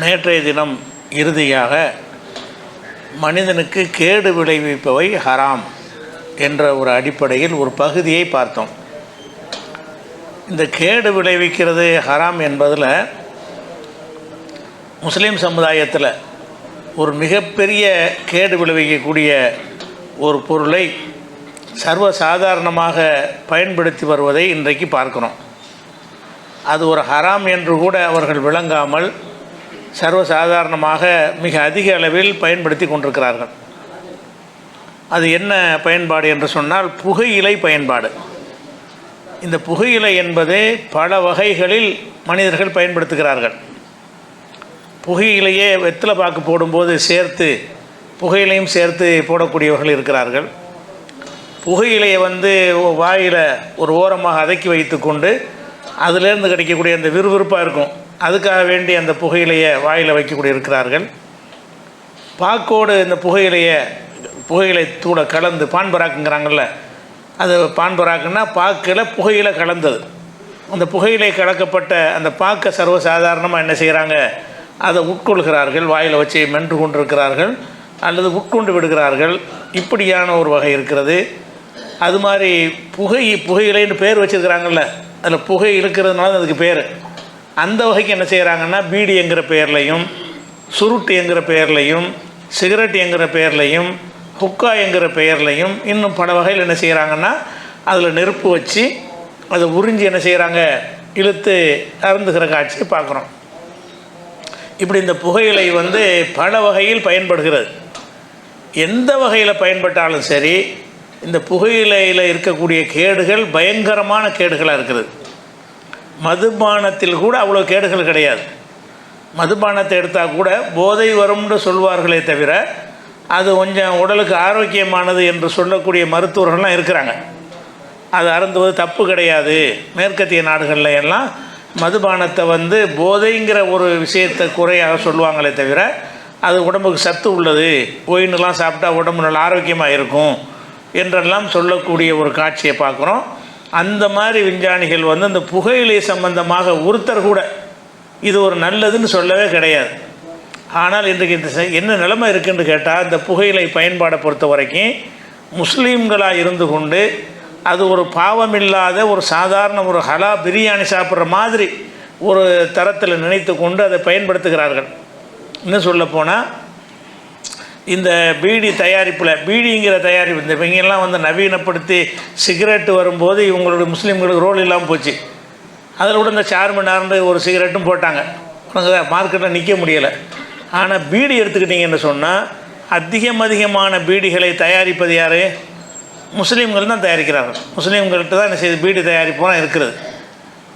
நேற்றைய தினம் இறுதியாக மனிதனுக்கு கேடு விளைவிப்பவை ஹராம் என்ற ஒரு அடிப்படையில் ஒரு பகுதியை பார்த்தோம். இந்த கேடு விளைவிக்கிறது ஹராம் என்பதில் முஸ்லீம் சமுதாயத்தில் ஒரு மிகப்பெரிய கேடு விளைவிக்கக்கூடிய ஒரு பொருளை சர்வசாதாரணமாக பயன்படுத்தி வருவதை இன்றைக்கு பார்க்கிறோம். அது ஒரு ஹராம் என்று கூட அவர்கள் விளங்காமல் சர்வசாதாரணமாக மிக அதிக அளவில் பயன்படுத்தி கொண்டிருக்கிறார்கள். அது என்ன பயன்பாடு என்று சொன்னால் புகையிலை பயன்பாடு. இந்த புகையிலை என்பது பல வகைகளில் மனிதர்கள் பயன்படுத்துகிறார்கள். புகையிலையே வெத்தலை பாக்கு போடும்போது சேர்த்து புகையிலையும் சேர்த்து போடக்கூடியவர்கள் இருக்கிறார்கள். புகையிலையை வந்து வாயில் ஒரு ஓரமாக அதக்கி வைத்துக்கொண்டு அதிலேருந்து கிடைக்கக்கூடிய அந்த விறுவிறுப்பாக இருக்கும். அதுக்காக வேண்டி அந்த புகையிலையை வாயில் வைக்கக்கூடிய இருக்கிறார்கள் பாக்கோடு இந்த புகையிலையை புகையிலை தூள கலந்து பான்பராக்குங்கிறாங்கள்ல அது பான்பராக்குன்னா பாக்கில் புகையில கலந்தது. அந்த புகையிலை கலக்கப்பட்ட அந்த பாக்கை சர்வசாதாரணமாக என்ன செய்கிறாங்க அதை உட்கொள்கிறார்கள் வாயில் வச்சு மென்று கொண்டிருக்கிறார்கள் அல்லது உட்கொண்டு விடுகிறார்கள். இப்படியான ஒரு வகை இருக்கிறது. அது மாதிரி புகை புகையிலைன்னு பேர் வச்சுருக்கிறாங்கள்ல அதில் புகை இருக்கிறதுனால அதுக்கு பேர். அந்த வகைக்கு என்ன செய்கிறாங்கன்னா பீடி என்கிற பெயர்லையும் சுருட்டு என்கிற பெயர்லையும் சிகரெட் என்கிற பெயர்லையும் ஹுக்கா என்கிற பெயர்லையும் இன்னும் பல வகையில் என்ன செய்கிறாங்கன்னா அதில் நெருப்பு வச்சு அதை உறிஞ்சி என்ன செய்கிறாங்க இழுத்து அருந்துகிற காட்சியை பார்க்குறோம். இப்படி இந்த புகையிலை வந்து பல வகையில் பயன்படுகிறது. எந்த வகையில் பயன்பட்டாலும் சரி இந்த புகையிலையில் இருக்கக்கூடிய கேடுகள் பயங்கரமான கேடுகளாக இருக்குது. மதுபானத்தில் கூட அவ்வளோ கேடுகள் கிடையாது. மதுபானத்தை எடுத்தால் கூட போதை வரும்னு சொல்வார்களே தவிர அது கொஞ்சம் உடலுக்கு ஆரோக்கியமானது என்று சொல்லக்கூடிய மருத்துவர்கள்லாம் இருக்கிறாங்க. அது அருந்துவது தப்பு கிடையாது. மேற்கத்திய நாடுகளில் எல்லாம் மதுபானத்தை வந்து போதைங்கிற ஒரு விஷயத்தை குறையாக சொல்லுவாங்களே தவிர அது உடம்புக்கு சத்து உள்ளது ஒயின்லாம் சாப்பிட்டா உடம்பு நல்லா ஆரோக்கியமாக இருக்கும் என்றெல்லாம் சொல்லக்கூடிய ஒரு காட்சியை பார்க்குறோம். அந்த மாதிரி விஞ்ஞானிகள் வந்து அந்த புகையிலை சம்பந்தமாக ஒருத்தர் கூட இது ஒரு நல்லதுன்னு சொல்லவே கிடையாது. ஆனால் இன்றைக்கு இந்த என்ன நிலைமை இருக்குன்னு கேட்டால் இந்த புகையிலை பயன்பாடை பொறுத்த வரைக்கும் முஸ்லீம்களாக இருந்து கொண்டு அது ஒரு பாவமில்லாத ஒரு சாதாரண ஒரு ஹலா பிரியாணி சாப்பிட்ற மாதிரி ஒரு தரத்தில் நினைத்து கொண்டு அதை பயன்படுத்துகிறார்கள். இன்னும் சொல்லப்போனால் இந்த பீடி தயாரிப்பில் பீடிங்கிற தயாரிப்பு இந்த இவங்கெல்லாம் வந்து நவீனப்படுத்தி சிகரெட்டு வரும்போது இவங்களோட முஸ்லீம்களுக்கு ரோல் இல்லாமல் போச்சு. அதில் கூட இந்த சார்மினார்ன்ற ஒரு சிகரெட்டும் போட்டாங்க. உனக்கு மார்க்கெட்டில் நிற்க முடியலை. ஆனால் பீடி எடுத்துக்கிட்டிங்கன்னு சொன்னால் அதிகம் அதிகமான பீடிகளை தயாரிப்பது யார்? முஸ்லீம்கள் தான் தயாரிக்கிறார்கள். முஸ்லீம்கள்ட்ட தான் என்ன செய்யுது பீடி தயாரிப்புலாம் இருக்கிறது.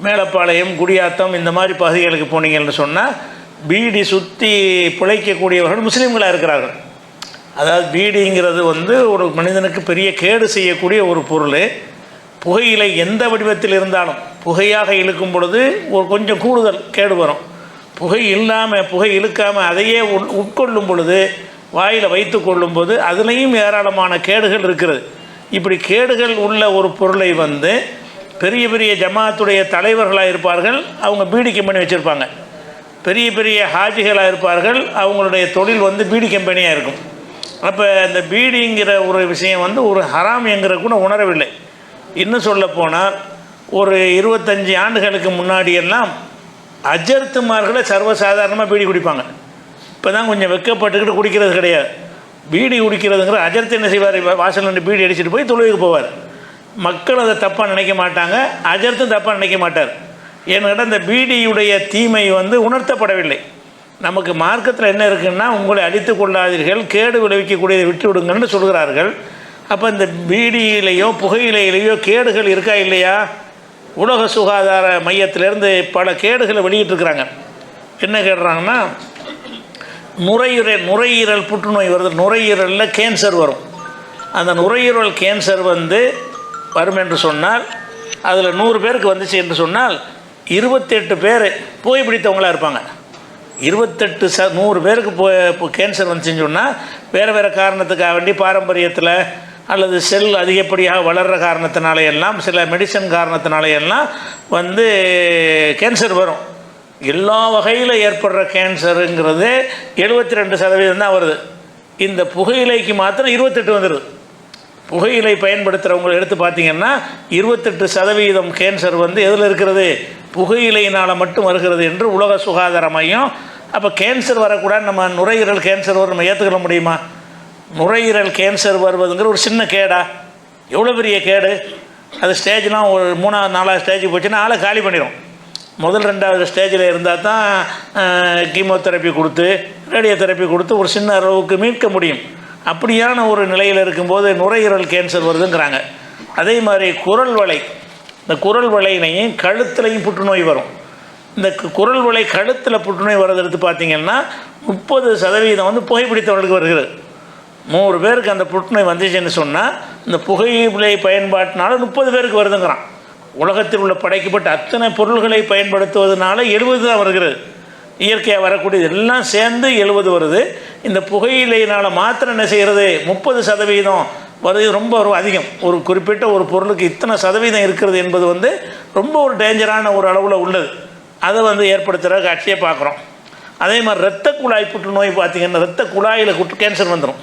மேலப்பாளையம் குடியாத்தம் இந்த மாதிரி பகுதிகளுக்கு போனீங்கன்னு சொன்னால் பீடி சுற்றி பிழைக்கக்கூடியவர்கள் முஸ்லீம்களாக இருக்கிறார்கள். அதாவது பீடிங்கிறது வந்து ஒரு மனிதனுக்கு பெரிய கேடு செய்யக்கூடிய ஒரு பொருள். புகையிலை எந்த வடிவத்தில் இருந்தாலும் புகையாக இழுக்கும் பொழுது ஒரு கொஞ்சம் கூடுதல் கேடு வரும். புகை இல்லாமல் புகை இழுக்காமல் அதையே உட்கொள்ளும் பொழுது வாயில் வைத்து கொள்ளும்போது அதுலேயும் ஏராளமான கேடுகள் இருக்கிறது. இப்படி கேடுகள் உள்ள ஒரு பொருளை வந்து பெரிய பெரிய ஜமாத்துடைய தலைவர்களாக இருப்பார்கள் அவங்க பீடி கம்பெனி வச்சுருப்பாங்க. பெரிய பெரிய ஹாஜிகளாக இருப்பார்கள் அவங்களுடைய தொழில் வந்து பீடி கம்பெனியாக இருக்கும். அப்போ இந்த பீடிங்கிற ஒரு விஷயம் வந்து ஒரு ஹராம் என்கிற கூட உணரவில்லை. இன்னும் சொல்ல போனால் ஒரு இருபத்தஞ்சி ஆண்டுகளுக்கு முன்னாடியெல்லாம் அஜர்த்துமார்களை சர்வசாதாரணமாக பீடி குடிப்பாங்க. இப்போ தான் கொஞ்சம் வெக்கப்பட்டுக்கிட்டு குடிக்கிறது கிடையாது. பீடி குடிக்கிறதுங்கிற அஜர்த்து என்ன செய்வார்? வாசல் நின்று பீடி அடிச்சுட்டு போய் தொழுவுக்கு போவார். மக்கள் அதை தப்பாக நினைக்க மாட்டாங்க அஜர்த்தும் தப்பாக நினைக்க மாட்டார். ஏன்னு கேட்டால் இந்த பீடியுடைய தீமை வந்து உணர்த்தப்படவில்லை. நமக்கு மார்க்கத்தில் என்ன இருக்குன்னா உங்களை அழித்து கொள்ளாதீர்கள் கேடு விளைவிக்கக்கூடியதை விட்டு விடுங்கன்னு சொல்கிறார்கள். அப்போ இந்த பீடியிலேயோ புகையிலையிலேயோ கேடுகள் இருக்கா இல்லையா? உலக சுகாதார மையத்திலேருந்து பல கேடுகளை வெளியிட்டிருக்கிறாங்க. என்ன கேடுறாங்கன்னா நுரையீரல் நுரையீரல் புற்றுநோய் வருது. நுரையீரலில் கேன்சர் வரும். அந்த நுரையீரல் கேன்சர் வந்து வரும் என்று சொன்னால் அதில் நூறு பேருக்கு வந்துச்சு என்று சொன்னால் இருபத்தெட்டு பேர் புகைப்பிடித்தவங்களாக இருப்பாங்க. இருபத்தெட்டு ச நூறு பேருக்கு போ இப்போ கேன்சர் வந்துச்சுன்னு சொன்னால் வேறு வேறு காரணத்துக்காக வேண்டி பாரம்பரியத்தில் அல்லது செல் அதிகப்படியாக வளர்கிற காரணத்தினால எல்லாம் சில மெடிசன் காரணத்தினால எல்லாம் வந்து கேன்சர் வரும். எல்லா வகையில் ஏற்படுற கேன்சருங்கிறது எழுபத்தி ரெண்டு சதவீதம் தான் வருது. இந்த புகையிலைக்கு மாத்திரம் இருபத்தெட்டு வந்துடுது புகையிலை பயன்படுத்துகிறவங்களை எடுத்து பார்த்தீங்கன்னா இருபத்தெட்டு சதவீதம் கேன்சர் வந்து எதில் இருக்கிறது? புகையிலையினால் மட்டும் வருகிறது என்று உலக சுகாதார மையம் அப்போ கேன்சர் வரக்கூடாது நம்ம நுரையீரல் கேன்சர் வரும் நம்ம ஏற்றுக்கொள்ள முடியுமா? நுரையீரல் கேன்சர் வருவதுங்கிற ஒரு சின்ன கேடா. எவ்வளோ பெரிய கேடு? அது ஸ்டேஜ்லாம் ஒரு மூணாவது நாலாவது ஸ்டேஜ் போச்சுன்னா ஆளை காலி பண்ணிடும் முதல் ரெண்டாவது ஸ்டேஜில் இருந்தால் தான் கீமோதெரப்பி கொடுத்து ரேடியோ தெரப்பி கொடுத்து ஒரு சின்ன அளவுக்கு மீட்க முடியும். அப்படியான ஒரு நிலையில் இருக்கும்போது நுரையீரல் கேன்சர் வருதுங்கிறாங்க. அதே மாதிரி குரல் வலை. இந்த குரல் வலையிலையும் கழுத்துலையும் புற்றுநோய் வரும். இந்த குரல் வலை கழுத்தில் புற்றுநோய் வர்றது எடுத்து பார்த்தீங்கன்னா முப்பது சதவீதம் வந்து புகைப்பிடித்தவர்களுக்கு வருகிறது. நூறு பேருக்கு அந்த புற்றுநோய் வந்துச்சுன்னு சொன்னால் இந்த புகையிலை பயன்பாட்டினால முப்பது பேருக்கு வருதுங்கிறான். உலகத்தில் உள்ள படைக்கப்பட்ட அத்தனை பொருள்களை பயன்படுத்துவதனால எழுபது தான் வருகிறது. இயற்கையாக வரக்கூடியது எல்லாம் சேர்ந்து எழுபது வருது. இந்த புகையிலையினால் மாத்திரம் என்ன செய்கிறது முப்பது சதவீதம் வருது. ரொம்ப ஒரு அதிகம். ஒரு குறிப்பிட்ட ஒரு பொருளுக்கு இத்தனை சதவீதம் இருக்கிறது என்பது வந்து ரொம்ப ஒரு டேஞ்சரான ஒரு அளவில் உள்ளது. அதை வந்து ஏற்படுத்துகிற காட்சியை பார்க்குறோம். அதே மாதிரி ரத்த குழாய் புற்றுநோய் பார்த்தீங்கன்னா ரத்த குழாயில் குற்று கேன்சர் வந்துடும்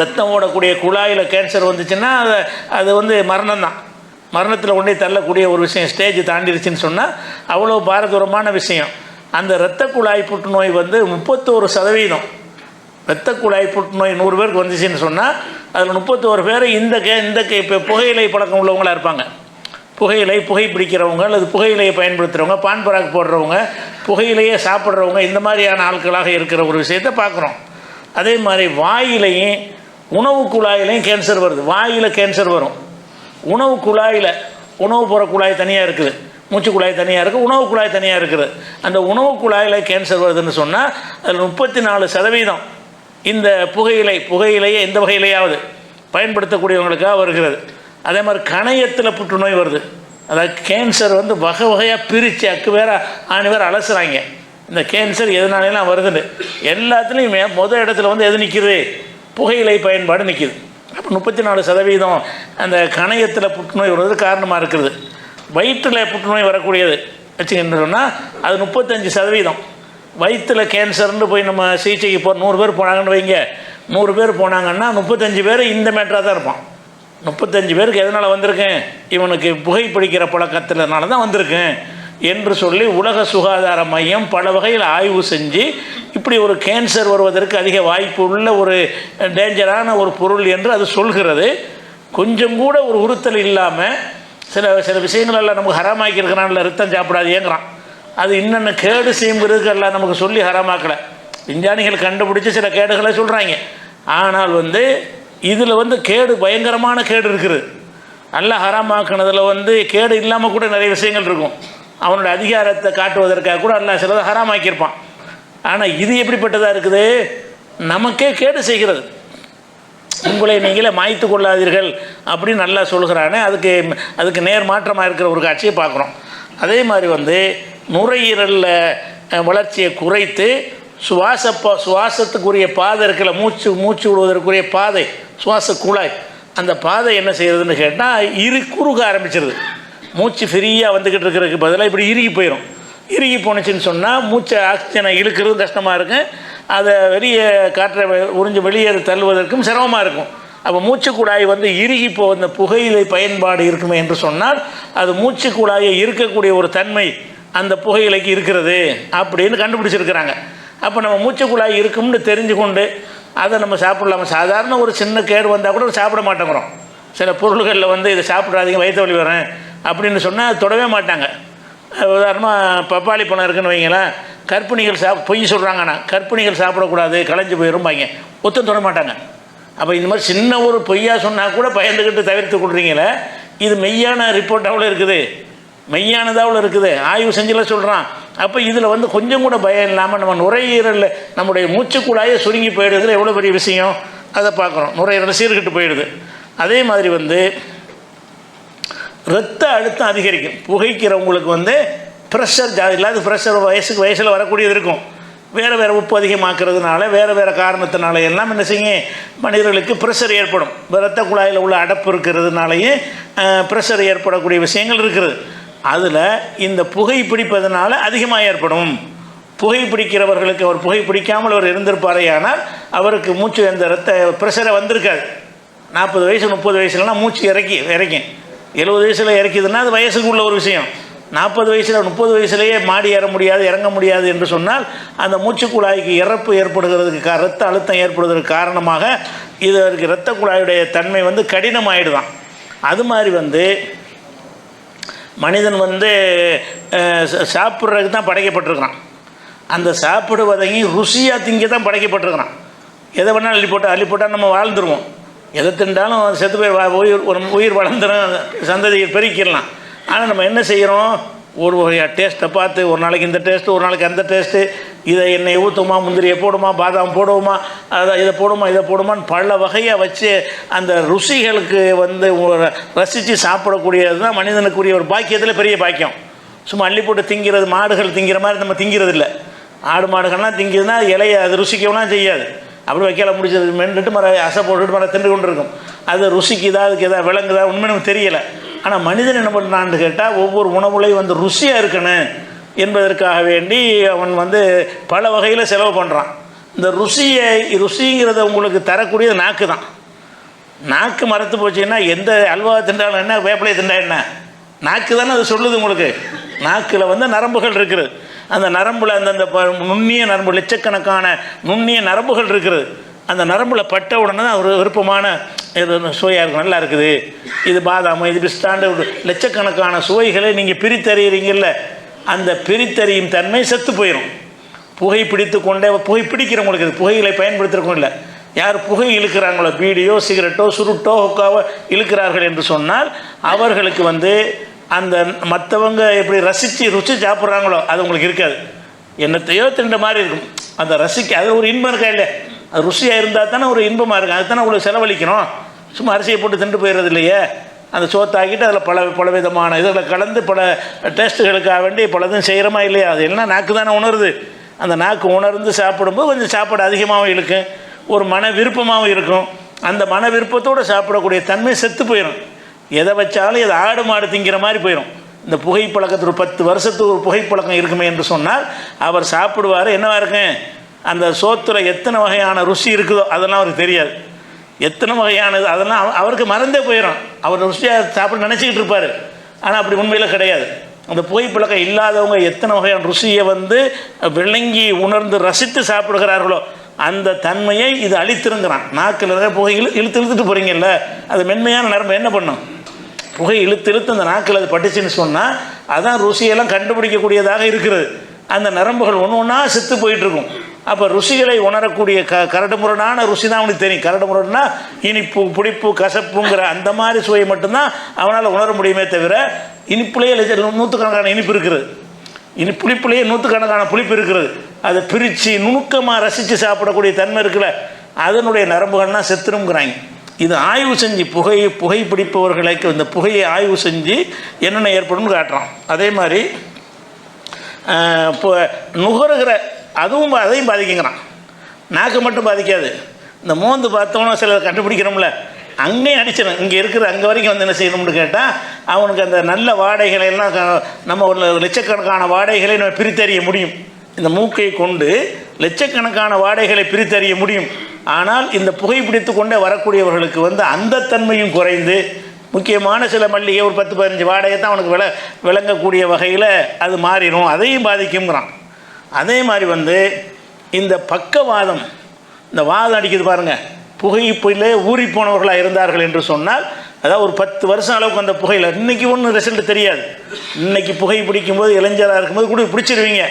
ரத்தம் ஓடக்கூடிய குழாயில் கேன்சர் வந்துச்சுன்னா அது அது வந்து மரணம் தான் மரணத்தில் கொண்டே தள்ளக்கூடிய ஒரு விஷயம் ஸ்டேஜ் தாண்டிடுச்சின்னு சொன்னால் அவ்வளோ பாரதூரமான விஷயம். அந்த இரத்த குழாய் புற்றுநோய் வந்து முப்பத்தோரு சதவீதம். இரத்த குழாய் புற்றுநோய் நூறு பேருக்கு வந்துச்சுன்னு சொன்னால் அதில் முப்பத்தோரு பேர் இந்த கே இந்த கே இப்போ புகையிலை பழக்கம் உள்ளவங்களா இருப்பாங்க. புகையிலை புகைப்பிடிக்கிறவங்க அல்லது புகையிலையை பயன்படுத்துகிறவங்க பான் பராக் போடுறவங்க புகையிலையே சாப்பிட்றவங்க இந்த மாதிரியான ஆட்களாக இருக்கிற ஒரு விஷயத்தை பார்க்குறோம். அதே மாதிரி வாயிலையும் உணவு குழாயிலையும் கேன்சர் வருது. வாயில் கேன்சர் வரும். உணவு குழாயில் உணவு போகிற குழாய் தனியாக இருக்குது. மூச்சு குழாய் தனியாக இருக்குது உணவு குழாய் தனியாக இருக்குது. அந்த உணவு குழாயில் கேன்சர் வருதுன்னு சொன்னால் அதில் முப்பத்தி நாலு சதவீதம் இந்த புகையிலை புகையிலையே எந்த வகையிலையாவது பயன்படுத்தக்கூடியவங்களுக்காக வருகிறது. அதே மாதிரி கணையத்தில் புற்றுநோய் வருது. அதாவது கேன்சர் வந்து வகை வகையாக பிரித்து அக்கு வேற ஆணி வேறு அலசுறாங்க. இந்த கேன்சர் எதனாலாம் வருதுன்னு எல்லாத்துலேயுமே முதல் இடத்துல வந்து எது நிற்கிது புகையிலை பயன்பாடு நிற்கிது அப்போ முப்பத்தி நாலு சதவீதம் அந்த கணையத்தில் புற்றுநோய் வருவது காரணமாக இருக்குது. வயிற்றில் புற்றுநோய் வரக்கூடியது. வச்சுக்கின்னு சொன்னால் அது முப்பத்தஞ்சு சதவீதம். வயிற்றில் கேன்சர்னு போய் நம்ம சிகிச்சைக்கு போ நூறு பேர் போனாங்கன்னு வைங்க. நூறு பேர் போனாங்கன்னா முப்பத்தஞ்சு பேர் இந்த மேட்டராக தான் இருப்பான். முப்பத்தஞ்சு பேருக்கு எதனால் வந்திருக்கேன் இவனுக்கு புகைப்பிடிக்கிற பழக்கத்தினால தான் வந்திருக்கேன் என்று சொல்லி உலக சுகாதார மையம் பல வகையில் ஆய்வு செஞ்சு இப்படி ஒரு கேன்சர் வருவதற்கு அதிக வாய்ப்பு உள்ள ஒரு டேஞ்சரான ஒரு பொருள் என்று அது சொல்கிறது. கொஞ்சம் கூட ஒரு உறுத்தல் இல்லாமல் சில சில விஷயங்கள் எல்லாம் நமக்கு ஹராமாக்கி இருக்கிறான்ல ரத்தம் சாப்பிடாதேங்கிறான். அது இன்னென்ன கேடு செய்யுங்கிறதுக்கு எல்லாம் நமக்கு சொல்லி ஹராமாக்கலை. விஞ்ஞானிகள் கண்டுபிடிச்சி சில கேடுகளை சொல்கிறாங்க ஆனால் வந்து இதில் வந்து கேடு பயங்கரமான கேடு இருக்குது. நல்லா ஹராமாக்குனதில் வந்து கேடு இல்லாமல் கூட நிறைய விஷயங்கள் இருக்கும். அவனோட அதிகாரத்தை காட்டுவதற்காக கூட அல்லாஹ் சிலதை ஹராமாக்கியிருப்பான். ஆனால் இது எப்படிப்பட்டதாக இருக்குது? நமக்கே கேடு செய்கிறது. உங்களை நீங்களே மாய்த்து கொள்ளாதீர்கள் அப்படின்னு நல்லா சொல்கிறானே. அதுக்கு அதுக்கு நேர் மாற்றமாக இருக்கிற ஒரு காட்சியை பார்க்குறோம். அதே மாதிரி வந்து நுரையீரலில் வளர்ச்சியை குறைத்து சுவாச பா- சுவாசத்துக்குரிய பாதை இருக்கிற மூச்சு மூச்சு விடுவதற்குரிய பாதை சுவாச குழாய் அந்த பாதை என்ன செய்கிறதுன்னு கேட்டால் இரு குறுக ஆரம்பிச்சிருது. மூச்சு ஃப்ரீயாக வந்துக்கிட்டு இருக்கிறதுக்கு பதிலாக இப்படி இறுகி போயிடும் இறுகி போணுச்சுன்னு சொன்னால் மூச்சை ஆக்சிஜனை இழுக்கிறது கஷ்டமாக இருக்கும் அதை வெளியே காற்றை உறிஞ்சு வெளியேற தள்ளுவதற்கும் சிரமமாக இருக்கும். அப்போ மூச்சு குழாய் வந்து இறுகி போ புகையிலை பயன்பாடு இருக்குமே என்று சொன்னால் அது மூச்சு குழாயை இருக்கக்கூடிய ஒரு தன்மை அந்த புகையிலைக்கு இருக்கிறது அப்படின்னு கண்டுபிடிச்சிருக்கிறாங்க. அப்போ நம்ம மூச்சு குழாய் இருக்கும்னு தெரிஞ்சு கொண்டு அதை நம்ம சாப்பிடலாமா. சாதாரண ஒரு சின்ன கேடு வந்தால் கூட சாப்பிட மாட்டேங்கிறோம். சில பொருள்களில் வந்து இதை சாப்பிட்றாதீங்க வயிற்று வலி வரேன் அப்படின்னு சொன்னால் தொடவே மாட்டாங்க. உதாரணமாக பப்பாளி பழம் இருக்குன்னு வைங்களேன் கர்ப்பிணிகள் சாப் பொய் சொல்கிறாங்கண்ணா கர்ப்பிணிகள் சாப்பிடக்கூடாது களைஞ்சு போயிரும்பாங்க. ஒத்தும் தொட மாட்டாங்க. அப்போ இந்த மாதிரி சின்ன ஒரு பொய்யா சொன்னால் கூட பயந்துக்கிட்டு தவிர்த்து கொடுறீங்களே இது மெய்யான ரிப்போர்ட்டாவில் இருக்குது. மெய்யானதாவில் இருக்குது. ஆய்வு செஞ்சுல சொல்கிறான் அப்போ இதில் வந்து கொஞ்சம் கூட பயம் இல்லாமல் நம்ம நுரையீரலில் நம்முடைய மூச்சுக்குழாயே சுருங்கி போயிடுறதுல எவ்வளோ பெரிய விஷயம்? அதை பார்க்குறோம். நுரையீரல் சீர்கிட்டு போயிடுது. அதே மாதிரி வந்து ரத்த அழுத்தம் அதிகரிக்கும். புகைக்கிறவங்களுக்கு வந்து ப்ரெஷர் இல்லாத ப்ரெஷர் வயசுக்கு வயசில் வரக்கூடியது இருக்கும். வேறு வேறு உப்பு அதிகமாக்குறதுனால வேறு வேறு காரணத்தினால எல்லாம் என்ன செய்யும் மனிதர்களுக்கு ப்ரெஷர் ஏற்படும். ரத்த குழாயில் உள்ள அடப்பு இருக்கிறதுனாலேயே ப்ரெஷர் ஏற்படக்கூடிய விஷயங்கள் இருக்கிறது அதில் இந்த புகை பிடிப்பதனால அதிகமாக ஏற்படும். புகை பிடிக்கிறவர்களுக்கு அவர் புகை பிடிக்காமல் அவர் இருந்திருப்பாரேயானால் அவருக்கு மூச்சு அந்த ரத்த ப்ரெஷரை வந்திருக்காது. நாற்பது வயசு முப்பது வயசுலலாம் மூச்சு இறக்கி இறக்கும் எழுபது வயசில் இறக்கிதுன்னா அது வயசுக்கு உள்ள ஒரு விஷயம். நாற்பது வயசில் முப்பது வயசுலேயே மாடி ஏற முடியாது இறங்க முடியாது என்று சொன்னால் அந்த மூச்சு குழாய்க்கு இறப்பு ஏற்படுகிறதுக்கு ரத்த அழுத்தம் ஏற்படுவதற்கு காரணமாக இதற்கு இரத்த குழாயுடைய தன்மை வந்து கடினமாயிடுதான். அது மாதிரி வந்து மனிதன் வந்து சாப்பிட்றதுக்கு தான் படைக்கப்பட்டிருக்கிறான். அந்த சாப்பிடுவதையும் ருசியாக திங்க தான் படைக்கப்பட்டிருக்கிறான். எதை வேணாலும் அள்ளி போட்டால் அள்ளி போட்டால் நம்ம வாழ்ந்துருவோம். எதை தின்றாலும் செத்து போய் உயிர் ஒரு உயிர் வளர்ந்துடும் சந்ததியை பெருக்கிடலாம். ஆனால் நம்ம என்ன செய்கிறோம் ஒரு வகையாக டேஸ்ட்டை பார்த்து ஒரு நாளைக்கு இந்த டேஸ்ட்டு ஒரு நாளைக்கு அந்த டேஸ்ட்டு இதை எண்ணெய் ஊற்றுமா முந்திரியை போடுமா பாதாம் போடுவோமா அதை இதை போடுமா இதை போடுமான்னு பல வகையாக வச்சு அந்த ருசிகளுக்கு வந்து ரசித்து சாப்பிடக்கூடியது தான் மனிதனுக்குரிய ஒரு பாக்கியத்தில் பெரிய பாக்கியம். சும்மா அள்ளி போட்டு திங்கிறது மாடுகள் திங்கிற மாதிரி நம்ம திங்கிறது இல்லை ஆடு மாடுகள்லாம் திங்குதுன்னா இலையை அது ருசிக்கவெல்லாம் செய்யாது. அப்படி வைக்கல முடிச்சது மென்றுட்டு மர அசை போட்டுட்டு மர தின்று கொண்டு இருக்கும் அது ருசிக்குதா அதுக்கு எதாவது விளங்குதா உண்மை நமக்கு தெரியலை. ஆனால் மனிதன் என்ன பண்ணுறான்னு கேட்டால் ஒவ்வொரு உணவுலையும் வந்து ருசியாக இருக்கணும் என்பதற்காக வேண்டி அவன் வந்து பல வகையில் செலவு பண்ணுறான் இந்த ருசியை ருசிங்கிறத உங்களுக்கு தரக்கூடியது நாக்கு தான். நாக்கு மறத்து போச்சுன்னா எந்த அல்வா திண்டாலும் என்ன? வேப்பிலை திண்டா என்ன? நாக்கு தானே அது சொல்லுது உங்களுக்கு. நாக்கில் வந்து நரம்புகள் இருக்குது. அந்த நரம்பில் அந்தந்த ப- நுண்ணிய நரம்பு லட்சக்கணக்கான நுண்ணிய நரம்புகள் இருக்குது. அந்த நரம்பில் பட்ட உடனே தான் ஒரு விருப்பமான இது சுவையாக இருக்கும். நல்லா இருக்குது. இது பாதாம் இது பிஸ்டாண்டு ஒரு லட்சக்கணக்கான சுவைகளை நீங்கள் பிரித்தறிகிறீங்கல்ல அந்த பிரித்தறியும் தன்மை செத்து போயிடும் புகை பிடித்து கொண்டே புகை பிடிக்கிறவங்களுக்கு இது புகைகளை பயன்படுத்துகிறக்கும் இல்லை. யார் புகை இழுக்கிறாங்களோ பீடியோ சிகரெட்டோ சுருட்டோ ஹொக்காவோ இழுக்கிறார்கள் என்று சொன்னால் அவர்களுக்கு வந்து அந்த மற்றவங்க எப்படி ரசித்து ருசி சாப்பிட்றாங்களோ அது உங்களுக்கு இருக்காது. என்னத்தையோ திண்ட மாதிரி இருக்கும். அந்த ரசிக்க அது ஒரு இன்பம் இருக்கா இல்லை அது ருசியாக இருந்தால் தானே ஒரு இன்பமாக இருக்கும். அதுதானே உங்களுக்கு செலவழிக்கணும். சும்மா அரிசியை போட்டு திண்டு போயிடுறது இல்லையே? அந்த சோத்தாக்கிட்டு அதில் பல பல விதமான இதில் கலந்து பல டேஸ்ட்டுகளுக்காக வேண்டி பலதும் செய்கிறோமா இல்லையா? அது எல்லாம் நாக்கு தானே உணருது. அந்த நாக்கு உணர்ந்து சாப்பிடும்போது கொஞ்சம் சாப்பாடு அதிகமாகவும் இருக்கும் ஒரு மன விருப்பமாகவும் இருக்கும். அந்த மன விருப்பத்தோடு சாப்பிடக்கூடிய தன்மை செத்து போயிடும் எதை வச்சாலும் இது ஆடு மாடு திங்கிற மாதிரி போயிடும் இந்த புகைப்பழக்கத்தில் ஒரு பத்து வருஷத்துக்கு ஒரு புகைப்பழக்கம் இருக்குமே என்று சொன்னால் அவர் சாப்பிடுவார் என்னவா இருக்கேன் அந்த சோத்துல எத்தனை வகையான ருசி இருக்குதோ அதெல்லாம் அவருக்கு தெரியாது. எத்தனை வகையானது அதெல்லாம் அவ- அவருக்கு மறந்தே போயிடும் அவர் ருசியாக சாப்பிட நினச்சிக்கிட்டு இருப்பார். ஆனால் அப்படி உண்மையில் கிடையாது. அந்த புகைப்பழக்கம் இல்லாதவங்க எத்தனை வகையான ருசியை வந்து விளங்கி உணர்ந்து ரசித்து சாப்பிடுகிறார்களோ அந்த தன்மையை இது அழித்திருங்கிறான் நாக்கில் இருக்கிற புகை இழு இழுத்து இழுத்துட்டு போகிறீங்கல்ல அது மென்மையான நரம்பு. என்ன பண்ணும்? புகை இழுத்து இழுத்து அந்த நாக்கில் அது பட்டுச்சுன்னு சொன்னால் அதான் ருசியெல்லாம் கண்டுபிடிக்கக்கூடியதாக இருக்கிறது அந்த நரம்புகள் ஒன்று ஒன்றா செத்து போயிட்டுருக்கும். அப்போ ருசிகளை உணரக்கூடிய க கரடுமுரடான ருசி தான் அவனுக்கு தெரியும். கரடுமுரடுனா இனிப்பு புளிப்பு கசப்புங்கிற அந்த மாதிரி சுவையை மட்டும்தான் அவனால் உணர முடியுமே தவிர இனிப்புலேயே லட்ச- நூற்றுக்கணக்கான இனிப்பு இருக்குது. இனி புளிப்புலேயே நூற்றுக்கணக்கான புளிப்பு இருக்கிறது அதை பிரித்து நுணுக்கமாக ரசித்து சாப்பிடக்கூடிய தன்மை இருக்குல்ல அதனுடைய நரம்புகள்னால் செத்துருங்கிறாங்க இது ஆய்வு செஞ்சு புகை புகைப்பிடிப்பவர்களுக்கு இந்த புகையை ஆய்வு செஞ்சு என்னென்ன ஏற்படும்னு காட்டுறான். அதே மாதிரி இப்போ நுகருகிற அதுவும் பா- அதையும் பாதிக்குங்கிறான். நாக்கு மட்டும் பாதிக்காது. இந்த மோந்து பார்த்தோம்னா சிலர் கண்டுபிடிக்கிறோம்ல அங்கேயும் அடிச்சிடும் இங்கே இருக்கிற அங்கே வரைக்கும் வந்து என்ன செய்யணும்னு கேட்டால் அவனுக்கு அந்த நல்ல வாடைகளை எல்லாம் நம்ம ஒரு லட்சக்கணக்கான வாடைகளை நம்ம பிரித்தறிய முடியும். இந்த மூக்கை கொண்டு லட்சக்கணக்கான வாடைகளை பிரித்தறிய முடியும். ஆனால் இந்த புகைப்பிடித்து கொண்டே வரக்கூடியவர்களுக்கு வந்து அந்த தன்மையும் குறைந்து முக்கியமான சில மல்லிகை ஒரு பத்து பதினஞ்சு வாடகை தான் அவனுக்கு விள விளங்கக்கூடிய வகையில் அது மாறிடும். அதையும் பாதிக்குங்கிறான் அதே மாதிரி வந்து இந்த பக்கவாதம் இந்த வாதம் அடிக்குது பாருங்கள் புகைப்பிலே ஊறி போனவர்களாக இருந்தார்கள் என்று சொன்னால் அதாவது ஒரு பத்து வருஷம் அளவுக்கு அந்த புகையில் இன்றைக்கி ஒன்றும் ரிசல்ட் தெரியாது. இன்றைக்கி புகை பிடிக்கும்போது இளைஞராக இருக்கும்போது கூட பிடிச்சிருவீங்க.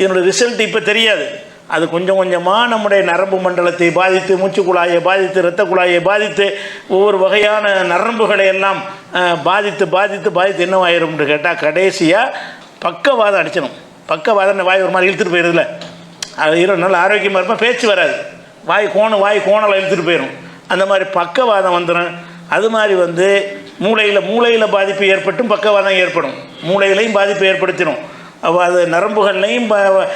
இதனோட ரிசல்ட் இப்போ தெரியாது. அது கொஞ்சம் கொஞ்சமாக நம்முடைய நரம்பு மண்டலத்தை பாதித்து மூச்சு குழாயை பாதித்து இரத்த குழாயை பாதித்து ஒவ்வொரு வகையான நரம்புகளை எல்லாம் பாதித்து பாதித்து பாதித்து என்னவாயிரும்னு கேட்டால் கடைசியாக பக்கவாதம் அடிச்சிடும். பக்கவாதம் வாய் ஒரு மாதிரி இழுத்துட்டு போயிடுதுல அது இரு நல்ல ஆரோக்கியமாக இருப்பேன் பேச்சு வராது. வாய் கோணம் வாய் கோணலை இழுத்துட்டு போயிடும் அந்த மாதிரி பக்கவாதம் வந்துடும் அது மாதிரி வந்து மூளையில் மூளையில் பாதிப்பு ஏற்பட்டும் பக்கவாதம் ஏற்படும். மூளையிலையும் பாதிப்பு ஏற்படுத்திடும் அது நரம்புகள்லையும் ப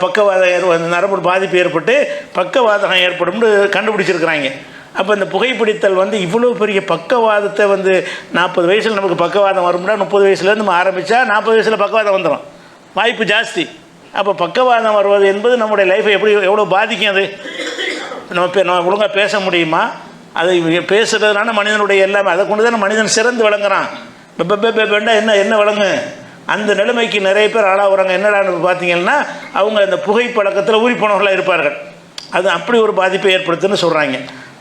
பக்கவாதம் ஏற்ப நரம்பு பாதிப்பு ஏற்பட்டு பக்கவாதம் ஏற்படும்னு கண்டுபிடிச்சிருக்கிறாங்க. அப்போ இந்த புகைப்பிடித்தல் வந்து இவ்வளோ பெரிய பக்கவாதத்தை வந்து நாற்பது வயசில் நமக்கு பக்கவாதம் வரும்னா முப்பது வயசுலேருந்து நம்ம ஆரம்பித்தா நாற்பது வயசில் பக்கவாதம் வந்துடும் வாய்ப்பு ஜாஸ்தி. அப்போ பக்கவாதம் வருவது என்பது நம்முடைய லைஃப்பை எப்படி எவ்வளோ பாதிக்கும் அது? நம்ம பே- நம்ம ஒழுங்காக பேச முடியுமா? அது இவங்க மனிதனுடைய எல்லாமே அதை கொண்டு தானே மனிதன் சிறந்து விளங்குறான். பெண்டா என்ன என்ன விளங்கு? அந்த நிலைமைக்கு நிறைய பேர் ஆளாகிறாங்க. என்னடான்னு பார்த்தீங்கன்னா அவங்க அந்த புகைப்பழக்கத்தில் ஊறி போனவர்களாக இருப்பார்கள். அது அப்படி ஒரு பாதிப்பை ஏற்படுத்துன்னு சொல்கிறாங்க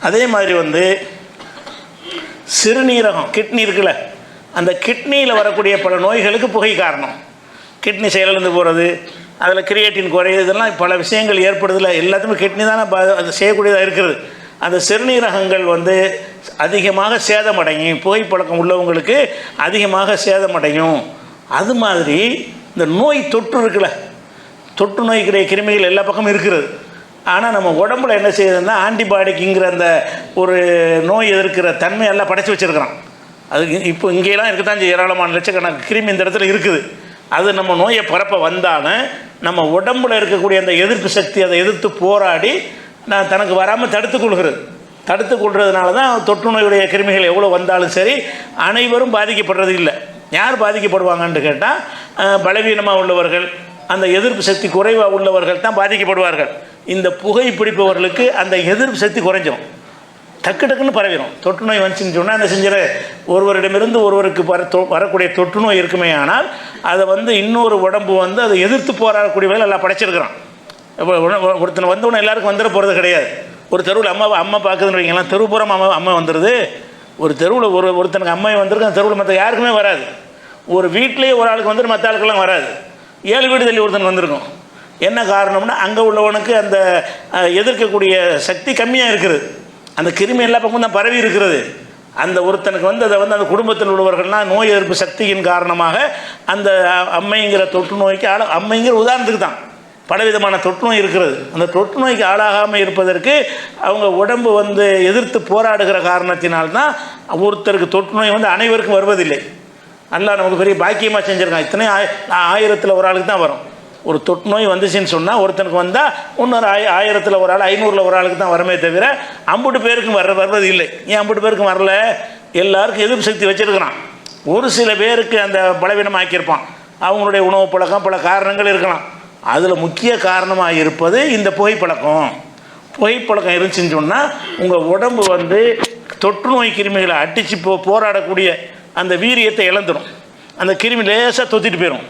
அதே மாதிரி வந்து சிறுநீரகம் கிட்னி இருக்குல்ல அந்த கிட்னியில் வரக்கூடிய பல நோய்களுக்கு புகை காரணம். கிட்னி செயலிழந்து போகிறது அதில் கிரியேட்டின் குறையுது இதெல்லாம் பல விஷயங்கள் ஏற்படுதில்ல எல்லாத்துக்குமே கிட்னி தானே பா அது செய்யக்கூடியதாக இருக்கிறது. அந்த சிறுநீரகங்கள் வந்து அதிகமாக சேதமடையும். புகைப்பழக்கம் உள்ளவங்களுக்கு அதிகமாக சேதமடையும். அது மாதிரி இந்த நோய் தொற்று இருக்குல்ல. தொற்று நோய்க்குரிய கிருமிகள் எல்லா பக்கமும் இருக்கிறது. ஆனால் நம்ம உடம்புல என்ன செய்யுதுன்னா ஆன்டிபாடிக்குங்கிற அந்த ஒரு நோய் எதிர்க்கிற தன்மையெல்லாம் படைச்சி வச்சுருக்கிறோம் வச்சுருக்கிறான். அது இப்போ இங்கேயெல்லாம் இருக்க தான் ஏராளமான லட்சக்கணக்கு கிருமி இந்த இடத்துல இருக்குது. அது நம்ம நோயை பரப்ப வந்தாலும் நம்ம உடம்புல இருக்கக்கூடிய அந்த எதிர்ப்பு சக்தி அதை எதிர்த்து போராடி நான் தனக்கு வராமல் தடுத்து கொள்கிறது. தடுத்து கொள்றதுனால தான் தொற்று நோயுடைய கிருமிகள் எவ்வளோ வந்தாலும் சரி அனைவரும் பாதிக்கப்படுறது இல்லை. யார் பாதிக்கப்படுவாங்கன்னு கேட்டால் பலவீனமாக உள்ளவர்கள் அந்த எதிர்ப்பு சக்தி குறைவாக உள்ளவர்கள் தான் பாதிக்கப்படுவார்கள். இந்த புகை பிடிப்பவர்களுக்கு அந்த எதிர்ப்பு சக்தி குறைஞ்சிரும். டக்கு டக்குன்னு பரவிடும் தொற்று நோய் வந்துச்சுன்னு சொன்னால் என்ன செஞ்சிட ஒருவரிடமிருந்து ஒருவருக்கு வர தொ- வரக்கூடிய தொற்று நோய் இருக்குமே ஆனால் அதை வந்து இன்னொரு உடம்பு வந்து அதை எதிர்த்து போராடக்கூடிய வேலை எல்லாம் படைச்சிருக்கிறான். இப்போ ஒருத்தனை வந்தவொடனே எல்லாருக்கும் வந்துட போகிறது கிடையாது. ஒரு தெருவில் அம்மா அம்மா பார்க்குதுன்னு வைங்களேன் தெருப்புறம் அம்மா அம்மா வந்துடுது ஒரு தெருவில் ஒரு ஒருத்தனுக்கு அம்மை வந்திருக்கு அந்த தெருவில் மற்ற யாருக்குமே வராது. ஒரு வீட்லேயே ஒரு ஆளுக்கு வந்துட்டு மற்ற ஆளுக்கெல்லாம் வராது. ஏழு வீடு தள்ளி ஒருத்தன் வந்திருக்கும். என்ன காரணம்னா அங்கே உள்ளவனுக்கு அந்த எதிர்க்கக்கூடிய சக்தி கம்மியாக இருக்குது. அந்த கிருமி எல்லா பக்கமும் தான் பரவி இருக்கிறது. அந்த ஒருத்தனுக்கு வந்து அதை வந்து அந்த குடும்பத்தில் உள்ளவர்கள்லாம் நோய் எதிர்ப்பு சக்தியின் காரணமாக அந்த அம்மைங்கிற தொற்று நோய்க்கு ஆள அம்மைங்கிற உதாரணத்துக்கு தான். பலவிதமான தொற்றுநோய் இருக்கிறது. அந்த தொற்று நோய்க்கு ஆளாகாமல் இருப்பதற்கு அவங்க உடம்பு வந்து எதிர்த்து போராடுகிற காரணத்தினால்தான் ஒருத்தருக்கு தொற்று நோய் வந்து அனைவருக்கும் வருவதில்லை. நல்லா நமக்கு பெரிய பாக்கியமாக செஞ்சுருக்கான். இத்தனை ஆய ஆயிரத்தில் ஒரு ஆளுக்கு தான் வரும். ஒரு தொற்று நோய் வந்துச்சுன்னு சொன்னால் ஒருத்தனுக்கு வந்தால் இன்னொரு ஆய் ஆயிரத்தில் ஒரு ஆள் ஐநூறில் ஒரு ஆளுக்கு தான் வரமே தவிர ஐம்பது பேருக்கும் வர வர்றது இல்லை ஏன் ஐம்பது பேருக்கும் வரல? எல்லாருக்கும் எதிர்ப்பு சக்தி வச்சுருக்கிறான். ஒரு சில பேருக்கு அந்த பலவீனமாக்கியிருப்பான். அவங்களுடைய உணவு பழக்கம் பல காரணங்கள் இருக்கலாம். அதில் முக்கிய காரணமாக இருப்பது இந்த புகைப்பழக்கம் புகைப்பழக்கம் இருந்துச்சுன்னு சொன்னால் உங்கள் உடம்பு வந்து தொற்று நோய் கிருமிகளை அடித்து போ போராடக்கூடிய அந்த வீரியத்தை இழந்துடும் அந்த கிருமி லேசாக தொத்திட்டு போயிடும்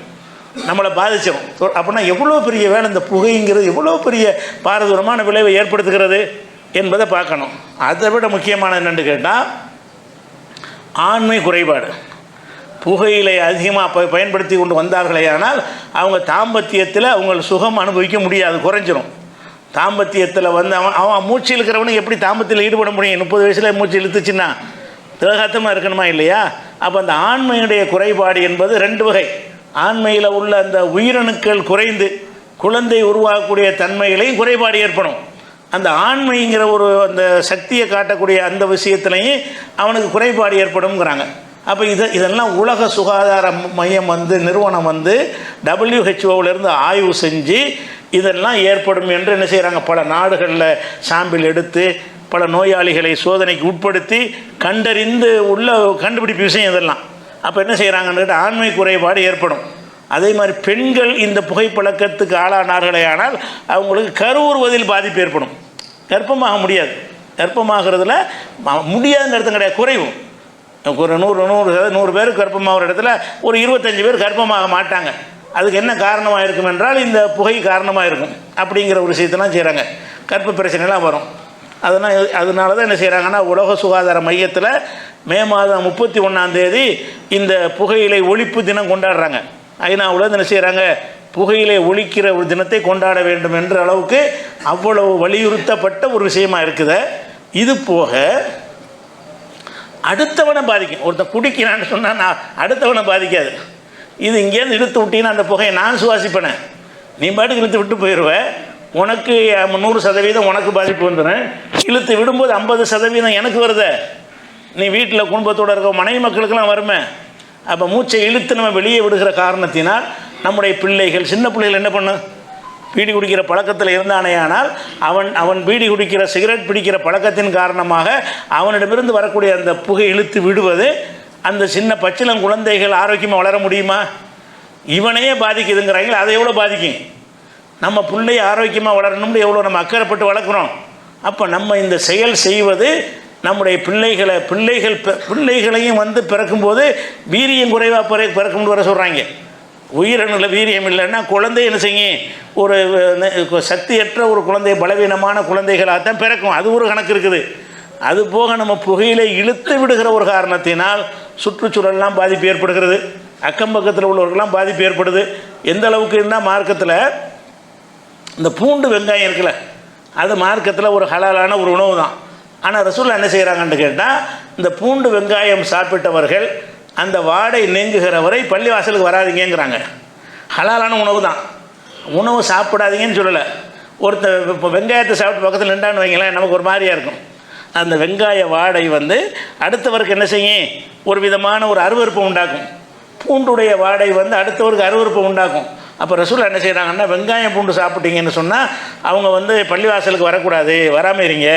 நம்மளை பாதிச்சிடும் அப்படின்னா எவ்வளோ பெரிய வேலை இந்த புகைங்கிறது எவ்வளோ பெரிய பாரதூரமான விளைவை ஏற்படுத்துகிறது என்பதை பார்க்கணும். அதை விட முக்கியமான என்னென்னு கேட்டால் ஆண்மை குறைபாடு. புகையிலை அதிகமாக ப பயன்படுத்தி கொண்டு வந்தார்களே ஆனால் அவங்க தாம்பத்தியத்தில் அவங்க சுகம் அனுபவிக்க முடியாது குறைஞ்சிரும். தாம்பத்தியத்தில் வந்து அவன் அவன் மூச்சு இழுக்கிறவனுக்கு எப்படி தாம்பத்தியில் ஈடுபட முடியும்? முப்பது வயசில் மூச்சு இழுத்துச்சுன்னா திரகாத்தமாக இருக்கணுமா இல்லையா? அப்போ அந்த ஆண்மையுடைய குறைபாடு என்பது ரெண்டு வகை. ஆண்மையில் உள்ள அந்த உயிரணுக்கள் குறைந்து குழந்தை உருவாகக்கூடிய தன்மைகளையும் குறைபாடு ஏற்படும். அந்த ஆண்மைங்கிற ஒரு அந்த சக்தியை காட்டக்கூடிய அந்த விஷயத்துலையும் அவனுக்கு குறைபாடு ஏற்படும்ங்கிறாங்க. அப்போ இது இதெல்லாம் உலக சுகாதார மையம் வந்து நிறுவனம் வந்து டபிள்யூஹெச்ஓவிலேருந்து ஆய்வு செஞ்சு இதெல்லாம் ஏற்படும் என்று என்ன செய்கிறாங்க பல நாடுகளில் சாம்பிள் எடுத்து பல நோயாளிகளை சோதனைக்கு உட்படுத்தி கண்டறிந்து உள்ள கண்டுபிடிப்பு விஷயம் இதெல்லாம். அப்போ என்ன செய்கிறாங்கன்னு கேட்டால் ஆண்மை குறைபாடு ஏற்படும். அதே மாதிரி பெண்கள் இந்த புகைப்பழக்கத்துக்கு ஆளானார்களே ஆனால் அவங்களுக்கு கருவுறுவதில் பாதிப்பு ஏற்படும். கர்ப்பமாக முடியாது. கர்ப்பமாகிறதுல முடியாதுங்கிறது கிடையாது குறைவும் ஒரு நூறு நூறு நூறு பேர் கர்ப்பமாகிற இடத்துல ஒரு இருபத்தஞ்சி பேர் கர்ப்பமாக மாட்டாங்க. அதுக்கு என்ன காரணமாக இருக்கும் என்றால் இந்த புகை காரணமாக இருக்கும் அப்படிங்கிற ஒரு விஷயத்தெல்லாம் செய்கிறாங்க கற்ப பிரச்சனைலாம் வரும். அதனால் அதனால தான் என்ன செய்கிறாங்கன்னா உலக சுகாதார மையத்தில் மே மாதம் முப்பத்தி ஒன்றாந்தேதி இந்த புகையிலை ஒழிப்பு தினம் கொண்டாடுறாங்க. ஐநாவில் என்ன செய்கிறாங்க புகையிலை ஒழிக்கிற ஒரு தினத்தை கொண்டாட வேண்டும் என்ற அளவுக்கு அவ்வளவு வலியுறுத்தப்பட்ட ஒரு விஷயமா இருக்குது. இது போக அடுத்தவனை பாதிக்கும். ஒருத்தன் குடிக்கிறான்னு சொன்னால் நான் அடுத்தவனை பாதிக்காது. இது இங்கேருந்து இழுத்து விட்டீங்கன்னா அந்த புகையை நான் சுவாசிப்பேனே. நீ பாட்டுக்கு இழுத்து விட்டு போயிடுவேன் உனக்கு நூறு சதவீதம் உனக்கு பாதிப்பு வந்துடும். இழுத்து விடும்போது ஐம்பது சதவீதம் எனக்கு வருத. நீ வீட்டில் குடும்பத்தோடு இருக்க மனைவி மக்களுக்கெல்லாம் வருமே. அப்போ மூச்சை இழுத்து நம்ம வெளியே விடுகிற காரணத்தினால் நம்முடைய பிள்ளைகள் சின்ன பிள்ளைகள் என்ன பண்ணும்? பீடி குடிக்கிற பழக்கத்தில் இருந்தானேயானால் அவன் அவன் பீடி குடிக்கிற சிகரெட் பிடிக்கிற பழக்கத்தின் காரணமாக அவனிடமிருந்து வரக்கூடிய அந்த புகை இழுத்து விடுவது அந்த சின்ன பச்சிலம் குழந்தைகள் ஆரோக்கியமாக வளர முடியுமா? இவனையே பாதிக்குதுங்கிறாங்களே அதை எவ்வளோ பாதிக்கும்? நம்ம பிள்ளை ஆரோக்கியமாக வளரணும்னு எவ்வளோ நம்ம அக்கறைப்பட்டு வளர்க்குறோம். அப்போ நம்ம இந்த செயல் செய்வது நம்முடைய பிள்ளைகளை பிள்ளைகள் பிள்ளைகளையும் வந்து பிறக்கும்போது வீரியம் குறைவாக பிற பிறக்கும்னு வர சொல்கிறாங்க உயிரணுல வீரியம் இல்லைன்னா குழந்தை என்ன செய்யும்? ஒரு சக்தியற்ற ஒரு குழந்தை பலவீனமான குழந்தைகளாக தான் பிறக்கும். அது ஒரு கணக்கு இருக்குது. அது போக நம்ம புகையிலை இழுத்து விடுகிற ஒரு காரணத்தினால் சுற்றுச்சூழல்லாம் பாதிப்பு ஏற்படுகிறது. அக்கம் பக்கத்தில் உள்ளவர்கள்லாம் பாதிப்பு ஏற்படுது. எந்த அளவுக்கு இருந்தால் மார்க்கத்தில் இந்த பூண்டு வெங்காயம் இருக்குல்ல அது மார்க்கத்தில் ஒரு ஹலாலான ஒரு உணவு தான் ஆனால் ரசூல் என்ன செய்கிறாங்கன்னு கேட்டால் இந்த பூண்டு வெங்காயம் சாப்பிட்டவர்கள் அந்த வாடை நீங்குகிற வரை பள்ளிவாசலுக்கு வராதிங்கிறாங்க ஹலாலான உணவு தான். உணவு சாப்பிடாதீங்கன்னு சொல்லலை. ஒருத்தர் இப்போ வெங்காயத்தை சாப்பிட்டு பக்கத்தில் நின்றான்னு வைங்களேன் நமக்கு ஒரு மாதிரியாக இருக்கும். அந்த வெங்காய வாடை வந்து அடுத்தவருக்கு என்ன செய்யும்? ஒரு விதமான ஒரு அருவறுப்பு உண்டாக்கும். பூண்டுடைய வாடை வந்து அடுத்தவருக்கு அருவறுப்பு உண்டாக்கும். அப்போ ரசூல் என்ன செய்கிறாங்கன்னா வெங்காயம் பூண்டு சாப்பிட்டீங்கன்னு சொன்னால் அவங்க வந்து பள்ளிவாசலுக்கு வரக்கூடாது வராமல் இருங்க.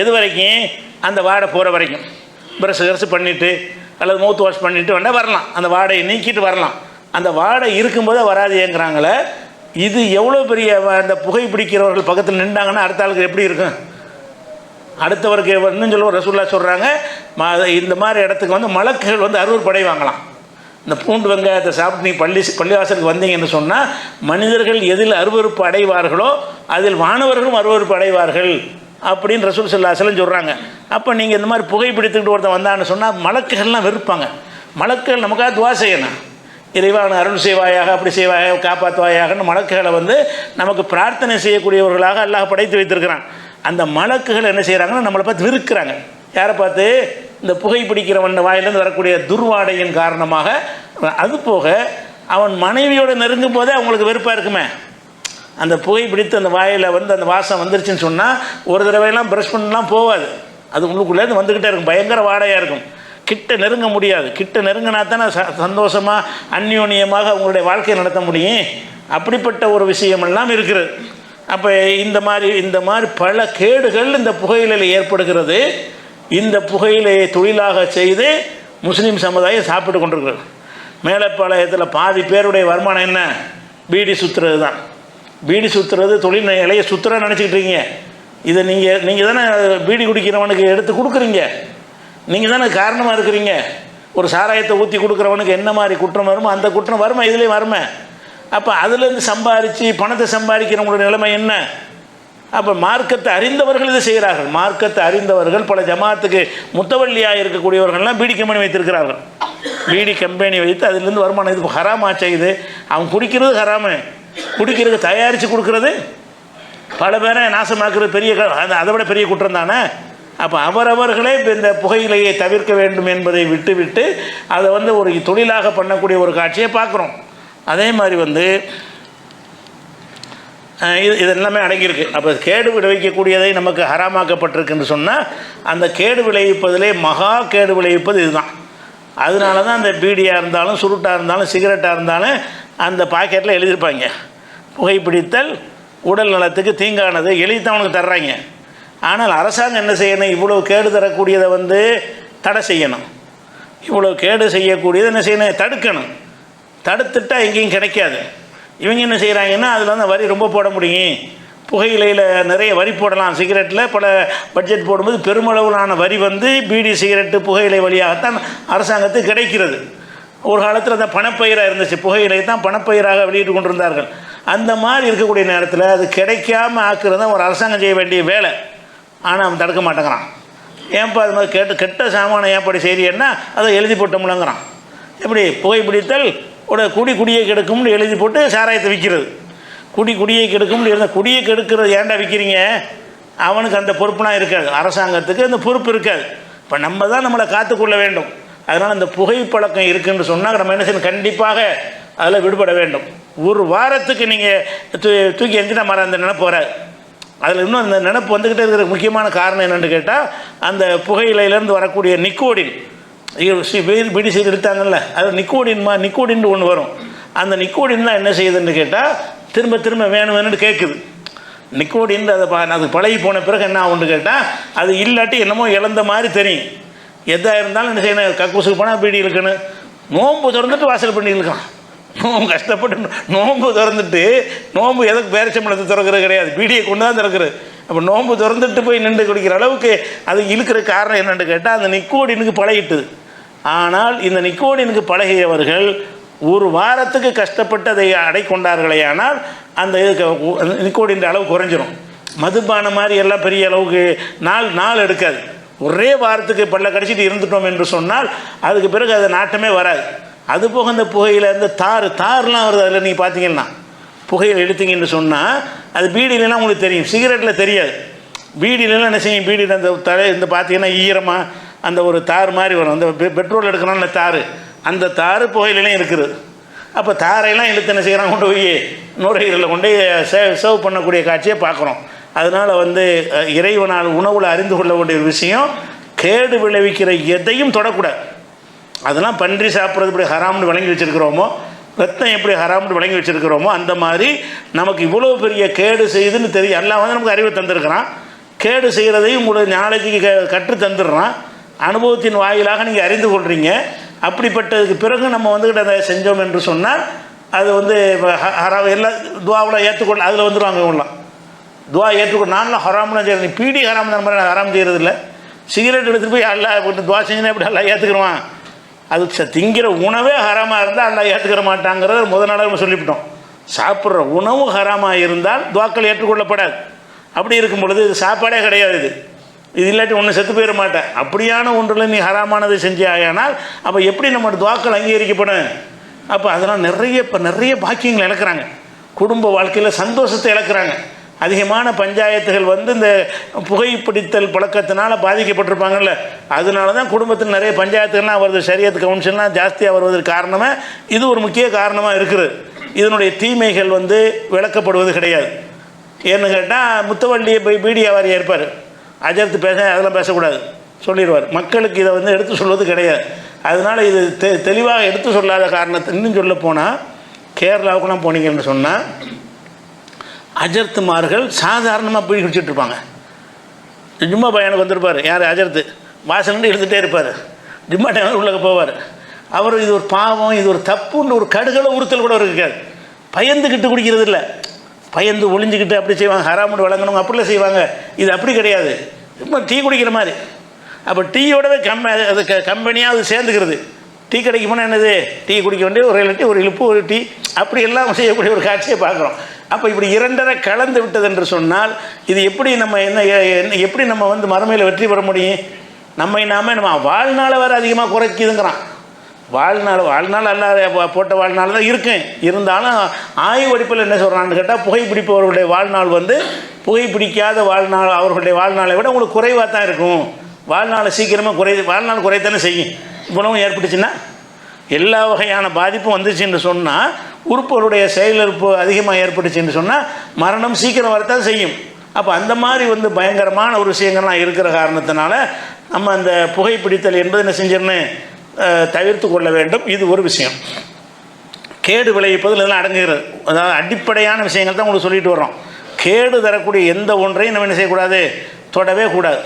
எது வரைக்கும்? அந்த வாடை போகிற வரைக்கும். பிரசு கரசு பண்ணிவிட்டு அல்லது மவுத் வாஷ் பண்ணிவிட்டு வேணால் வரலாம். அந்த வாடையை நீக்கிட்டு வரலாம். அந்த வாடை இருக்கும்போதே வராதேங்கிறாங்களே இது எவ்வளோ பெரிய வ- அந்த புகை பிடிக்கிறவர்கள் பக்கத்தில் நின்றாங்கன்னா அடுத்த ஆளுக்கு எப்படி இருக்கும்? அடுத்தவருக்கு இன்னும் சொல்லுவோம் ரசூல்லா சொல்கிறாங்க இந்த மாதிரி இடத்துக்கு வந்து மலக்குகள் வந்து அறுவர் படைவாங்களாம் இந்த பூண்டு வெங்காயத்தை சாப்பிட்டு நீ பள்ளி பள்ளிவாசலுக்கு வந்தீங்கன்னு சொன்னால் மனிதர்கள் எதில் அருவருப்பு அடைவார்களோ அதில் வானவர்களும் அருவருப்பு அடைவார்கள். அப்படின்னு ரசூல் சல்லாஹலம் சொல்கிறாங்க அப்போ நீங்கள் இந்த மாதிரி புகைப்பிடித்துக்கிட்டு ஒருத்தன் வந்தான்னு சொன்னால் மலக்குகள்லாம் வெறுப்பாங்க. மலக்குகள் நமக்காக துவா செய்யணும். இறைவா அருள் செய்வாயாக அப்படி செய்வாயாக காப்பாற்றுவாயாகன்னு மலக்குகளை வந்து நமக்கு பிரார்த்தனை செய்யக்கூடியவர்களாக அல்லாஹ் படைத்து வைத்திருக்கிறான். அந்த மலக்குகள் என்ன செய்கிறாங்கன்னா நம்மளை பார்த்து விருக்கிறாங்க யாரை பார்த்து? இந்த புகை பிடிக்கிறவன் வாயிலிருந்து வரக்கூடிய துர்வாடையின் காரணமாக அது போக அவன் மனைவியோட நெருங்கும் போதே அவங்களுக்கு வெறுப்பாக இருக்குமே. அந்த புகை பிடித்து அந்த வாயில் வந்து அந்த வாசம் வந்துருச்சுன்னு சொன்னால் ஒரு தடவையெல்லாம் ப்ரஷ் பண்ணலாம் போகாது. அது உள்ளுக்குள்ளேருந்து வந்துக்கிட்டே இருக்கும். பயங்கர வாடையாக இருக்கும். கிட்ட நெருங்க முடியாது. கிட்ட நெருங்கினா தானே ச சந்தோஷமாக அந்யோன்யமாக அவங்களுடைய வாழ்க்கையை நடத்த முடியும். அப்படிப்பட்ட ஒரு விஷயமெல்லாம் இருக்கிறது அப்போ இந்த மாதிரி இந்த மாதிரி பல கேடுகள் இந்த புகையிலையில் ஏற்படுகிறது. இந்த புகையிலையை தொழிலாக செய்து முஸ்லீம் சமுதாயம் சாப்பிட்டு கொண்டிருக்கிறது. மேலப்பாளையத்தில் பாதி பேருடைய வருமானம் என்ன? பீடி சுற்றுறது தான் பீடி சுற்றுறது தொழில் இலையை சுற்றுற நினச்சிக்கிட்டு இருக்கீங்க இதை நீங்கள் நீங்கள் தானே பீடி குடிக்கிறவனுக்கு எடுத்து கொடுக்குறீங்க. நீங்கள் தானே காரணமாக இருக்கிறீங்க. ஒரு சாராயத்தை ஊற்றி கொடுக்குறவனுக்கு என்ன மாதிரி குற்றம் வருமோ அந்த குற்றம் வருமா இதுலேயும் வருமே. அப்போ அதுலேருந்து சம்பாரித்து பணத்தை சம்பாதிக்கிறவங்களோட நிலைமை என்ன? அப்போ மார்க்கத்தை அறிந்தவர்கள் இதை செய்கிறார்கள். மார்க்கத்தை அறிந்தவர்கள் பல ஜமாத்துக்கு முத்தவள்ளியாக இருக்கக்கூடியவர்கள்லாம் பீடி கம்பெனி வைத்திருக்கிறார்கள். பீடி கம்பெனி வைத்து அதுலேருந்து வருமானம் இது ஹராமாச்சா இது. அவன் குடிக்கிறது ஹராமு. குடிக்கிறது தயாரித்து கொடுக்கறது? பல பேரை நாசமாக்குறது பெரிய க- அது அதை விட பெரிய குற்றம் தானே? அப்போ அவரவர்களே இந்த புகையிலையை தவிர்க்க வேண்டும் என்பதை விட்டுவிட்டு அதை வந்து ஒரு தொழிலாக பண்ணக்கூடிய ஒரு காட்சியை பார்க்குறோம். அதே மாதிரி வந்து இது இது எல்லாமே அடங்கியிருக்கு. அப்போ கேடு விளைவிக்கக்கூடியதை நமக்கு ஹராமாக்கப்பட்டிருக்குன்னு சொன்னால் அந்த கேடு விளைவிப்பதிலே மகா கேடு விளைவிப்பது இதுதான். அதனால தான் அந்த பீடியாக இருந்தாலும் சுருட்டாக இருந்தாலும் சிகரெட்டாக இருந்தாலும் அந்த பாக்கெட்டில் எழுதியிருப்பாங்க. புகைப்பிடித்தல் உடல் நலத்துக்கு தீங்கானது எழுதித்தான் அவனுக்கு தர்றாங்க. ஆனால் அரசாங்கம் என்ன செய்யணும்? இவ்வளோ கேடு தரக்கூடியதை வந்து தடை செய்யணும். இவ்வளோ கேடு செய்யக்கூடியதை என்ன செய்யணும்? தடுக்கணும். தடுத்துட்டா எங்கேயும் கிடைக்காது. இவங்க என்ன செய்கிறாங்கன்னா அதில் வந்து வரி ரொம்ப போட முடியும். புகையிலையில் நிறைய வரி போடலாம். சிகரெட்டில் பல பட்ஜெட் போடும்போது பெருமளவிலான வரி வந்து பீடி சிகரெட்டு புகையிலை வழியாகத்தான் அரசாங்கத்துக்கு கிடைக்கிறது. ஒரு காலத்தில் அந்த பணப்பயிராக இருந்துச்சு. புகையிலை தான் பணப்பயிராக வெளியிட்டு கொண்டிருந்தார்கள். அந்த மாதிரி இருக்கக்கூடிய நேரத்தில் அது கிடைக்காம ஆக்குறது தான் ஒரு அரசாங்கம் செய்ய வேண்டிய வேலை. ஆனால் அவன் தடுக்க மாட்டேங்கிறான். ஏன்பா அது மாதிரி கேட்டு கெட்ட சாமானை ஏன்படி செய்கிறீன்னா அதை எழுதி போட்டோம்லங்கிறான் எப்படி? புகைப்பிடித்தல் ஒரு குடி குடியை கெடுக்கும்னு எழுதி போட்டு சாராயத்தை விற்கிறது குடி குடியை கெடுக்கும்னு இருந்த குடியை கெடுக்கிறது ஏன்டா விற்கிறீங்க அவனுக்கு அந்த பொறுப்புலாம் இருக்காது. அரசாங்கத்துக்கு அந்த பொறுப்பு இருக்காது. இப்போ நம்ம தான் நம்மளை காத்துக்கொள்ள வேண்டும். அதனால் அந்த புகைப்பழக்கம் இருக்குன்னு சொன்னால் நம்ம என்ன செய்யணும் கண்டிப்பாக அதில் விடுபட வேண்டும். ஒரு வாரத்துக்கு நீங்கள் தூ தூக்கி எஞ்சினா மரம் அந்த நினைப்பு வராது. அதில் இன்னும் அந்த நினப்பு வந்துக்கிட்டே இருக்கிற முக்கியமான காரணம் என்னென்னு கேட்டால் அந்த புகையிலையிலேருந்து வரக்கூடிய நிக்கோடின். வெயில் பிடி செய்து எடுத்தாங்கல்ல அது நிக்கோடின்மா நிக்கோடின்னு ஒன்று வரும். அந்த நிக்கோடின் தான் என்ன செய்யுதுன்னு கேட்டால் திரும்ப திரும்ப வேணும் வேணும்னு கேட்குது நிக்கோடின்னு அதை அது பழகி போன பிறகு என்ன ஆகுன்னு கேட்டால் அது இல்லாட்டி என்னமோ இழந்த மாதிரி தெரியும். எதாக இருந்தாலும் என்ன செய்யணும்? கக்கூசுக்கு போனால் பீடி இழுக்கணும். நோன்பு திறந்துட்டு வாசல் பண்ணி இழுக்கலாம். நோம்பு கஷ்டப்பட்டு நோம்பு நோன்பு திறந்துட்டு நோம்பு எதுக்கு பேரிச்சம்பளத்தை திறக்கிறது கிடையாது. பீடியை கொண்டு தான் திறக்கிறது. அப்போ நோன்பு திறந்துட்டு போய் நின்று குடிக்கிற அளவுக்கு அது இழுக்கிற காரணம் என்னென்னு கேட்டால் அந்த நிக்கோடினுக்கு பழகிட்டுது. ஆனால் இந்த நிக்கோடினுக்கு பழகியவர்கள் ஒரு வாரத்துக்கு கஷ்டப்பட்டு அதை அடை கொண்டார்களே ஆனால் அந்த இதுக்கு அந்த நிக்கோடின்ற அளவு குறைஞ்சிரும். மதுபானம் மாதிரி எல்லாம் பெரிய அளவுக்கு நாள் நாள் எடுக்காது. ஒரே வாரத்துக்கு பல்ல கடிச்சிட்டு இருந்துட்டோம் என்று சொன்னால் அதுக்கு பிறகு அது நாட்டமே வராது. அது போக அந்த புகையில் இந்த தார் தார்லாம் வருது அதில் நீங்கள் பார்த்தீங்கன்னா புகையில் எடுத்தீங்கன்னு சொன்னால் அது பீடியிலலாம் உங்களுக்கு தெரியும். சிகரெட்டில் தெரியாது. பீடியிலலாம் என்ன செய்யும்? பீடியில் அந்த தலை இந்த பார்த்தீங்கன்னா ஈரமாக அந்த ஒரு தார் மாதிரி வரும். அந்த பெ- பெட்ரோல் எடுக்கணும்ல தார் அந்த தார் புகையிலாம் இருக்குது. அப்போ தாரையெல்லாம் இழுத்து என்ன செய்கிறாங்க கொண்டு போய் நுரையீரலில் கொண்டு போய் சேவ் சர்வ் பண்ணக்கூடிய காட்சியை பார்க்குறோம் அதனால் வந்து இறைவனால் உணவில் அறிந்து கொள்ள வேண்டிய ஒரு விஷயம் கேடு விளைவிக்கிற எதையும் தொடக்கூடாது. அதெல்லாம் பன்றி சாப்பிட்றது இப்படி ஹராம்னு வழங்கி வச்சுருக்கிறோமோ ரத்தம் எப்படி ஹராம்னு விளங்கி வச்சுருக்கிறோமோ அந்த மாதிரி நமக்கு இவ்வளோ பெரிய கேடு செய்யுதுன்னு தெரியும். எல்லாம் வந்து நமக்கு அறிவை தந்திருக்கிறான். கேடு செய்கிறதையும் உங்களுக்கு நாலேஜுக்கு க கற்று தந்துடுறான். அனுபவத்தின் வாயிலாக நீங்கள் அறிந்து கொள்கிறீங்க அப்படிப்பட்டதுக்கு பிறகு நம்ம வந்துக்கிட்ட அதை செஞ்சோம் என்று சொன்னால் அது வந்து ஹ- எல்லா துவாவில் ஏற்றுக்கொள்ள அதில் வந்துடுவாங்க இவங்களாம் துவா ஏற்றுக்கொண்டு நானும் ஹராம்லாம் செய்கிறது நீ பீடி ஹராம் தான் மாதிரி நான் ஹராம் செய்கிறது இல்லை சிகரெட் எடுத்துகிட்டு போய் அல்லா போட்டு துவா செஞ்சுனா எப்படி அல்லா ஏற்றுக்கிடுவான் அது ச- திங்கிற உணவே ஹராமாக இருந்தால் அல்லா ஏற்றுக்கிற மாட்டாங்கிறத முதல் நாளாக நம்ம சொல்லிவிட்டோம். சாப்பிட்ற உணவு ஹராமாக இருந்தால் துவாக்கள் ஏற்றுக்கொள்ளப்படாது. அப்படி இருக்கும் பொழுது இது சாப்பாடே கிடையாது இது. இது இல்லாட்டி ஒன்று செத்து போயிட மாட்டேன். அப்படியான ஒன்றில் நீ ஹராமானதை செஞ்சாயானால் அப்போ எப்படி நம்ம துவாக்கள் அங்கீகரிக்கப்படும்? அப்போ அதெல்லாம் நிறைய இப்போ நிறைய பாக்கியங்கள் இழக்கிறாங்க. குடும்ப வாழ்க்கையில் சந்தோஷத்தை இழக்கிறாங்க. அதிகமான பஞ்சாயத்துகள் வந்து இந்த புகைப்பிடித்தல் பழக்கத்தினால் பாதிக்கப்பட்டிருப்பாங்கல்ல. அதனால தான் குடும்பத்தில் நிறைய பஞ்சாயத்துகள்லாம் வருது. சரியத் கவுன்சில்லாம் ஜாஸ்தியாக வருவதற்கு காரணமே இது ஒரு முக்கிய காரணமாக இருக்குது. இதனுடைய தீமைகள் வந்து விளக்கப்படுவது கிடையாது. ஏன்னு கேட்டால் முத்தவள்ளியை போய் பீடியாவாரியாக இருப்பார். அஜர்த்து பேச அதெல்லாம் பேசக்கூடாது. சொல்லிடுவார். மக்களுக்கு இதை வந்து எடுத்து சொல்வது கிடையாது. அதனால் இது தெ தெளிவாக எடுத்து சொல்லாத காரணத்தை இன்னும் சொல்ல போனால் கேரளாவுக்குலாம் போனீங்கன்னு சொன்னால் அஜர்த்துமார்கள் சாதாரணமாக போய் குடிச்சிட்டு இருப்பாங்க. ஜும்மா பையனுக்கு வந்திருப்பார். யார்? அஜர்த்து. வாசல்னு இழுத்துட்டே இருப்பார். ஜும்மா டைம் உள்ளே போவார். அவர் இது ஒரு பாவம் இது ஒரு தப்புன்னு ஒரு கடுகளை உறுத்தல் கூட இருக்காது. பயந்துக்கிட்டு குடிக்கிறது இல்லை. பயந்து ஒளிஞ்சுக்கிட்டு அப்படி செய்வாங்க. ஹராமுன்னு வழங்கணும் அப்படிலாம் செய்வாங்க. இது அப்படி கிடையாது. சும்மா டீ குடிக்கிற மாதிரி. அப்போ டீயோடவே கம்ப அது க கம்பெனியாக அது சேர்ந்துக்கிறது. டீ கடைக்கு போனால் என்னது? டீ குடிக்க வேண்டிய ஒரு இல்லாட்டி ஒரு இழுப்பு ஒரு டீ. அப்படி எல்லாம் செய்யக்கூடிய ஒரு காட்சியை பார்க்குறோம். அப்போ இப்படி இரண்டரை கலந்து விட்டது என்று சொன்னால் இது எப்படி நம்ம என்ன என்ன- எப்படி நம்ம வந்து மறுமையில் வெற்றி பெற முடியும்? நம்மை நாம நம்ம வாழ்நாளை வேறு அதிகமாக குறைக்குதுங்கிறான். வாழ்நாள் வாழ்நாள் அல்லாத போட்ட வாழ்நாள் தான் இருக்கும் இருந்தாலும் ஆய்வு வடிப்பில் என்ன சொல்கிறான்னு கேட்டால் புகைப்பிடிப்பவர்களுடைய வாழ்நாள் வந்து புகைப்பிடிக்காத வாழ்நாள் அவர்களுடைய வாழ்நாளை விட உங்களுக்கு குறைவாக தான் இருக்கும். வாழ்நாளை சீக்கிரமாக குறை வாழ்நாள் குறைத்தானே செய்யும். குணம் ஏற்பட்டுச்சுன்னா எல்லா வகையான பாதிப்பும் வந்துச்சுன்னு சொன்னால் உறுப்புகளுடைய செயலிழப்பு அதிகமாக ஏற்பட்டுச்சுன்னு சொன்னால் மரணம் சீக்கிரம் வரத்தான் செய்யும். அப்போ அந்த மாதிரி வந்து பயங்கரமான ஒரு விஷயங்கள்லாம் இருக்கிற காரணத்தினால நம்ம அந்த புகைப்பிடித்தல் என்பது என்ன செஞ்சிடணும்? தவிர்த்து கொள்ள வேண்டும். இது ஒரு விஷயம். கேடு விளைவிப்பதில் இதெல்லாம் அடங்குகிறது. அதாவது அடிப்படையான விஷயங்கள் தான் உங்களுக்கு சொல்லிட்டு வர்றோம். கேடு தரக்கூடிய எந்த ஒன்றையும் நம்ம என்ன செய்யக்கூடாது? தொடவே கூடாது.